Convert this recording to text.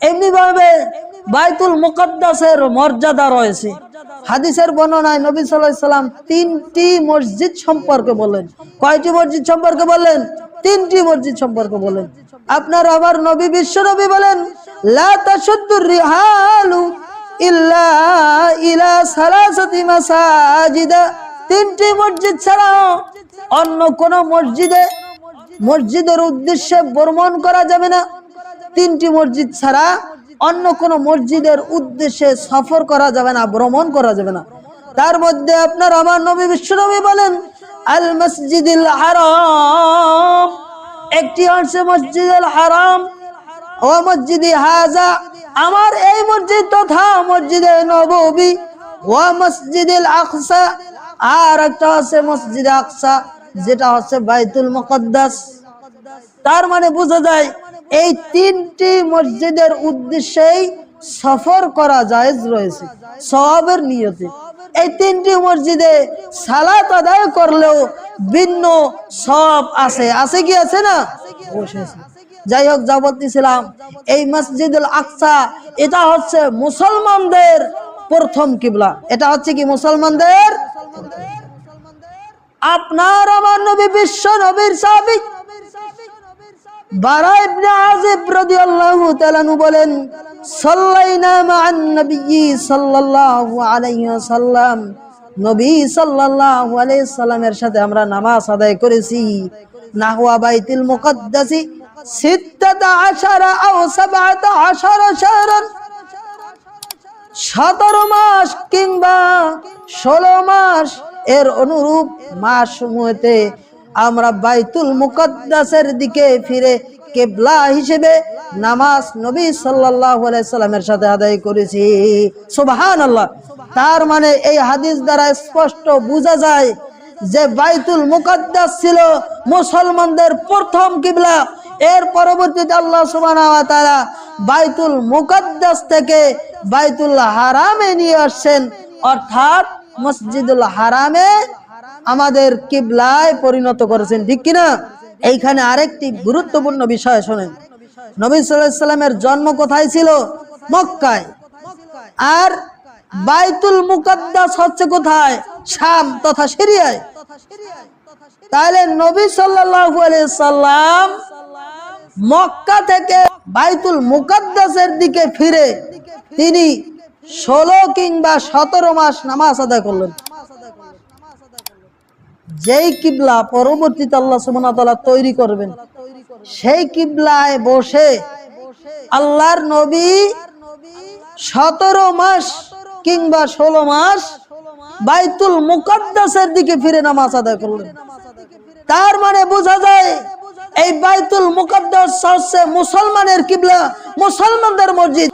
এমনি ভাবে বাইতুল মুকদ্দাসের মর্যাদা রয়েছে। হাদিসের বর্ণনায় নবী সাল্লাম তিনটি মসজিদ সম্পর্কে বলেন। কয়টি মসজিদ সম্পর্কে বলেন? তিনটি মসজিদ সম্পর্কে বলেন। আপনার আবার নবী, বিশ্ব নবী বলেন তিনটি মসজিদ ছাড়াও অন্য কোন মসজিদে, মসজিদের উদ্দেশ্যে ভ্রমণ করা যাবে না। তিনটি মসজিদ ছাড়া অন্য কোন মসজিদের উদ্দেশ্যে সফর করা যাবে না, ভ্রমণ করা যাবে না। তার মধ্যে আপনার আমার নবী, বিশ্বনবী বলেন, আল মসজিদুল হারাম। একটি হচ্ছে মসজিদুল হারাম। ও মসজিদে হাজা, আমার এই মসজিদ তথা মসজিদে নববী ও মসজিদুল আকসা। আর একটা হচ্ছে মসজিদ আকসা, যেটা হচ্ছে বাইতুল মুকদ্দাস। তার মানে বোঝা যায় এই তিনটি মসজিদের উদ্দেশ্যেই সফর করা জায়েজ রয়েছে, সওয়াবের নিয়তে। এই তিনটি মসজিদে সালাত আদায় করলেও ভিন্ন সব আছে। আছে কি আছে না। যাই হোক যা এই মসজিদুল আকসা, এটা হচ্ছে মুসলমানদের প্রথম কিবলা। এটা হচ্ছে কি মুসলমানদের? আপনার আমার নবী বিশ্ব নবীর সাবিক বারা ইবনে আজিব রাদিয়াল্লাহু তাআলা বলেন, সাল্লাইনা মা'আন সাল্লাল্লাহু আলাইহি ওয়াসাল্লাম। নবী সাল্লাল্লাহু আলাইহি সাল্লামের সাথে আমরা নামাজ আদায় করেছি। নাহওয়া বাইতুল মুকদ্দাসি 16 আও 17 শাহরান। সতেরো মাস কিংবা ষোলো মাস এর অনুরূপ মাস সমূহতে আমরা বাইতুল মুকদ্দাসের দিকে ফিরে কেবলা হিসেবে নামাজ নবী আলাইহি সাল্লামের সাথে আদায় করেছি। সুবহানাল্লাহ। তার মানে এই হাদিস দ্বারা স্পষ্ট বোঝা যায় যে বাইতুল মুকদ্দাস ছিল মুসলমানদের প্রথম কিবলা। এর পরবর্তীতে আল্লাহ তাআলা বাইতুল মুকদ্দাস থেকে বাইতুল হারামে নিয়ে আসছেন। অর্থাৎ মসজিদুল হারামে আমাদের কিবলায় পরিণত করেছেন, ঠিক কিনা? এইখানে আরেকটি গুরুত্বপূর্ণ বিষয় শোনেন। নবী সাল্লামের জন্ম কোথায় ছিল? মক্কায়। আর বাইতুল মুকদ্দাস হচ্ছে কোথায়? শাম তথা সিরিয়ায়। তাহলে নবী সাল্লাল্লাহু আলাইহি সাল্লাম মক্কা থেকে বাইতুল মুকদ্দাসের দিকে ফিরে তিনি ষোলো কিংবা সতেরো মাস নামাজ আদায় করলেন। যেই কিবলা পরবর্তীতে আল্লাহ তাআলা তৈরি করবেন, সেই কিবলায় বসে আল্লাহর নবী সতেরো মাস কিংবা ষোলো মাস বাইতুল মুকদ্দাসের দিকে ফিরে নামাজ আদায় করলেন। তার মানে বোঝা যায় এই বাইতুল মুকদ্দাস হচ্ছে মুসলমানের কিবলা, মুসলমানদের মসজিদ।